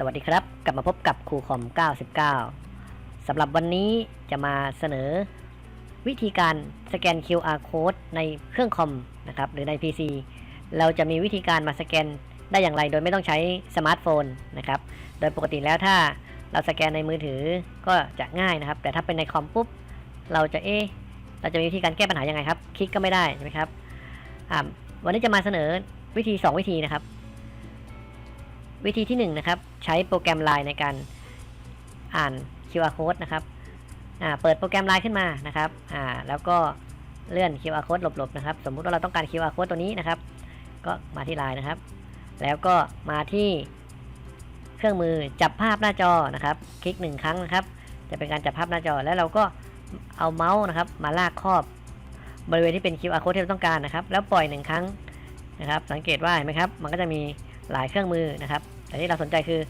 สวัสดีครับ กลับมาพบกับครูคอม 99 สำหรับวันนี้จะมาเสนอ วิธีการสแกน QR code ในเครื่องคอมนะครับหรือใน PC เราจะมีวิธีการมาสแกนได้อย่างไร โดยไม่ต้องใช้สมาร์ทโฟนนะครับโดยปกติแล้วถ้าเราสแกนในมือถือก็จะง่ายนะครับ แต่ถ้าเป็นในคอมปุ๊บ เราจะเอ๊ะเราจะมีวิธีการแก้ปัญหายังไงครับ คลิกก็ไม่ได้ใช่ไหมครับวันนี้จะมาเสนอวิธี 2 วิธีนะครับ วิธีที่1นงนะครับ ใช้โปรแกรม Line ในการอ่าน QR code นะครับเปิดโปรแกรม Line ขึ้นมานะครับแล้วก็เลื่อน QR code หลบๆนะครับ สมมุติว่าเราต้องการ QR code ตัวนี้นะครับ ก็มาที่ Line นะครับ แล้วก็มาที่เครื่องมือจับภาพหน้าจอนะครับ คลิกหนึ่งครั้งนะครับ จะเป็นการจับภาพหน้าจอแล้วเราก็เอาเมาส์นะครับ มาลากครอบบริเวณที่เป็น QR code ที่เราต้องการนะครับ แล้วปล่อยหนึ่งครั้งนะครับ สังเกตว่าเห็นไหมครับ มันก็จะมี หลายเครื่องมือนะครับ แต่ที่เราสนใจคือ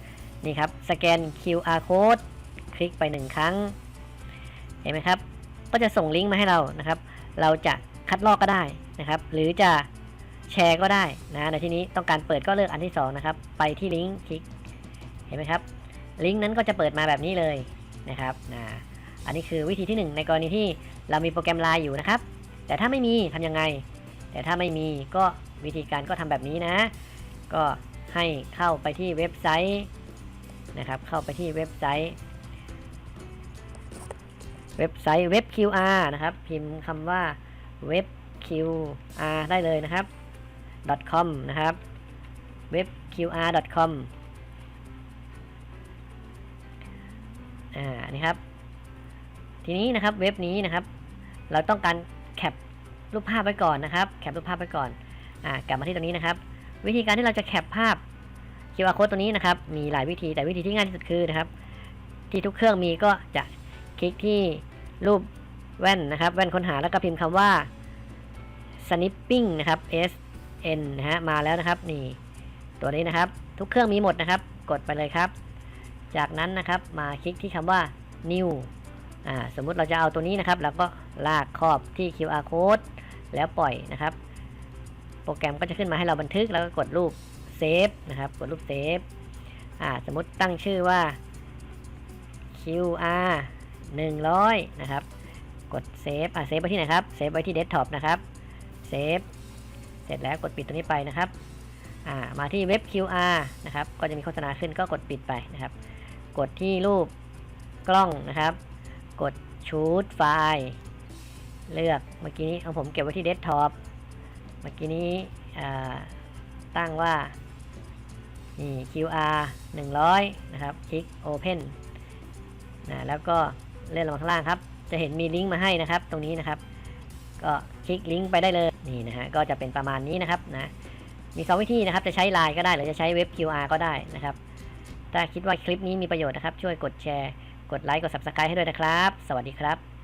นี่ครับสแกน QR code คลิกไปหนึ่งครั้ง เห็นไหมครับ ก็จะส่งลิงก์มาให้เรานะครับ เราจะคัดลอกก็ได้นะครับ หรือจะแชร์ก็ได้นะในที่นี้ต้องการเปิดก็เลือกอันที่สองนะครับ ไปที่ลิงก์คลิก เห็นไหมครับ ลิงก์นั้นก็จะเปิดมาแบบนี้เลยนะครับนะอันนี้คือวิธีที่หนึ่งในกรณีที่เรามีโปรแกรมไลน์อยู่นะครับ แต่ถ้าไม่มีทำยังไง แต่ถ้าไม่มีก็วิธีการก็ทำแบบนี้นะ ก็ให้เข้าไปที่เว็บไซต์นะครับ เข้าไปที่เว็บไซต์ เว็บไซต์เว็บ QR นะครับ พิมพ์คำว่าเว็บ QR ได้เลยนะครับ .com นะครับเว็บ QR.com อ่า นี่ครับ ทีนี้นะครับเว็บนี้นะครับ เราต้องการแคปรูปภาพไว้ก่อนนะครับ แคปรูปภาพไว้ก่อน อ่า กลับมาที่ตรงนี้นะครับ วิธีการที่เราจะแคปภาพ QR code ตัวนี้นะครับ มีหลายวิธีแต่วิธีที่ง่ายที่สุดคือนะครับ ที่ทุกเครื่องมีก็จะคลิกที่รูปแว่นนะครับ แว่นค้นหาแล้วก็พิมพ์คำว่า snipping นะครับ s n นะฮะมาแล้วนะครับนี่ตัวนี้นะครับ ทุกเครื่องมีหมดนะครับ กดไปเลยครับ จากนั้นนะครับมาคลิกที่คำว่า new อ่าสมมุติเราจะเอาตัวนี้นะครับ แล้วก็ลากครอบที่ QR code แล้วปล่อยนะครับ รแกรมก็จะขึ้นมาให้เราบันทึกแล้วก็กดรูปเซฟนะครับกดรูปเซฟอ่าสมมติตั้งชื่อว่า QR 100 นะครับ กดเซฟอ่าเซฟไว้ที่ไหนครับเซฟไว้ที่เดสก์ท็อปนะครับเซฟเสร็จแล้วกดปิดตัวนี้ไปนะครับอ่ามาที่เว็บ QR นะครับก็จะมีโฆษณาขึ้นก็กดปิดไปนะครับ กดที่รูปกล้องนะครับ กดชูดไฟล์ เลือกเมื่อกี้นี้ของผมเก็บไว้ที่เดสก์ท็อป เมื่อกี้นี้ตั้งว่านี่ QR 100 นะครับ คลิก Open นะแล้วก็เลื่อนลงมาข้างล่างครับ จะเห็นมีลิงก์มาให้นะครับ ตรงนี้นะครับ ก็คลิกลิงก์ไปได้เลย นี่นะฮะ ก็จะเป็นประมาณนี้นะครับนะ มีสองวิธีนะครับ จะใช้ Line ก็ได้ หรือจะใช้เว็บ QR ก็ได้นะครับ ถ้าคิดว่าคลิปนี้มีประโยชน์นะครับ ช่วยกดแชร์ กดไลค์ กด Subscribe ให้ด้วยนะครับ สวัสดีครับ